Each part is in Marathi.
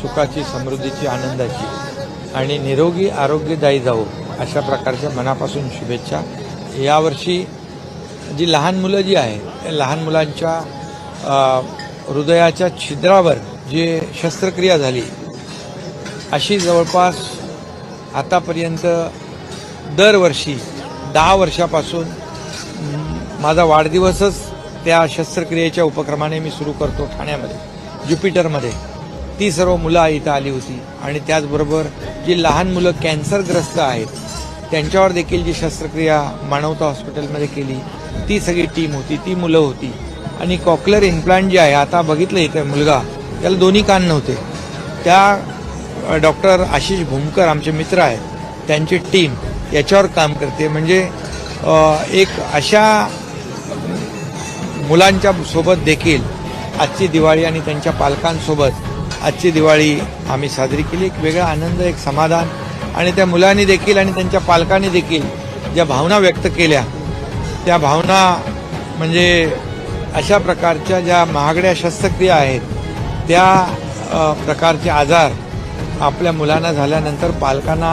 सुखाची समृद्धीची आनंदाची आणि निरोगी आरोग्यदायी जाऊ अशा प्रकारच्या मनापासून शुभेच्छा. यावर्षी जी लहान मुलं जी आहे त्या लहान मुलांच्या हृदयाच्या छिद्रावर जे शस्त्रक्रिया झाली अशी जवळपास आतापर्यंत दरवर्षी दहा वर्षापासून माझा वाढदिवसच त्या शस्त्रक्रियेच्या उपक्रमाने मी सुरू करतो ठाण्यामध्ये ज्युपिटरमध्ये. ती सर्व मुलं इथं आली होती. आणि त्याचबरोबर जी लहान मुलं कॅन्सरग्रस्त आहेत त्यांच्यावर देखील जी शस्त्रक्रिया मानवता हॉस्पिटलमध्ये केली ती सगळी टीम होती ती मुलं होती. आणि कॉकलर इम्प्लांट जे आहे आता बघितलं इथं मुलगा त्याला दोन्ही कान नव्हते. त्या डॉक्टर आशिष भूमकर आमचे मित्र आहेत त्यांची टीम याच्यावर काम करते. म्हणजे एक अशा मुलांच्या सोबत देखील आजची दिवाळी आणि त्यांच्या पालकांसोबत आजची दिवाळी आम्ही साजरी केली. एक वेगळा आनंद एक समाधान. आणि त्या मुलांनी देखील आणि त्यांच्या पालकांनी देखील ज्या भावना व्यक्त केल्या त्या भावना म्हणजे अशा प्रकारच्या ज्या महागड्या शस्त्रक्रिया आहेत त्या प्रकारचे आजार आपल्या मुलांना झाल्यानंतर पालकांना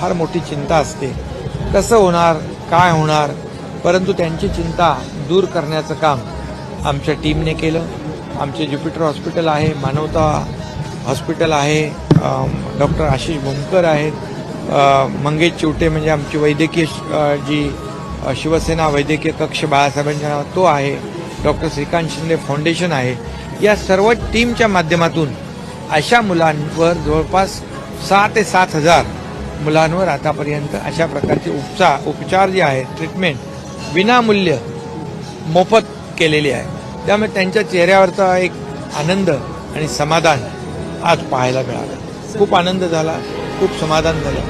फार मोठी चिंता असते. कसं होणार काय होणार? परंतु त्यांची चिंता दूर करण्याचं काम आमच्या टीमने केलं. आमचे ज्युपिटर हॉस्पिटल आहे मानवता हॉस्पिटल आहे डॉक्टर आशिष भूमकर आहेत मंगेश चिवटे म्हणजे आमची वैद्यकीय जी शिवसेना वैद्यकीय कक्ष बाळासाहेबांच्या नाव तो आहे डॉक्टर श्रीकांत शिंदे फाउंडेशन आहे. या सर्व टीमच्या माध्यमातून अशा मुलांवर जवळपास सहा ते सात हजार मुलांवर आतापर्यंत अशा प्रकारचे उपचार उपचार जे आहेत ट्रीटमेंट विनामूल्य मोफत केलेली आहे. त्यामुळे त्यांच्या चेहऱ्यावरचा एक आनंद आणि समाधान आज पाहायला मिळालं. खूप आनंद झाला खूप समाधान झालं.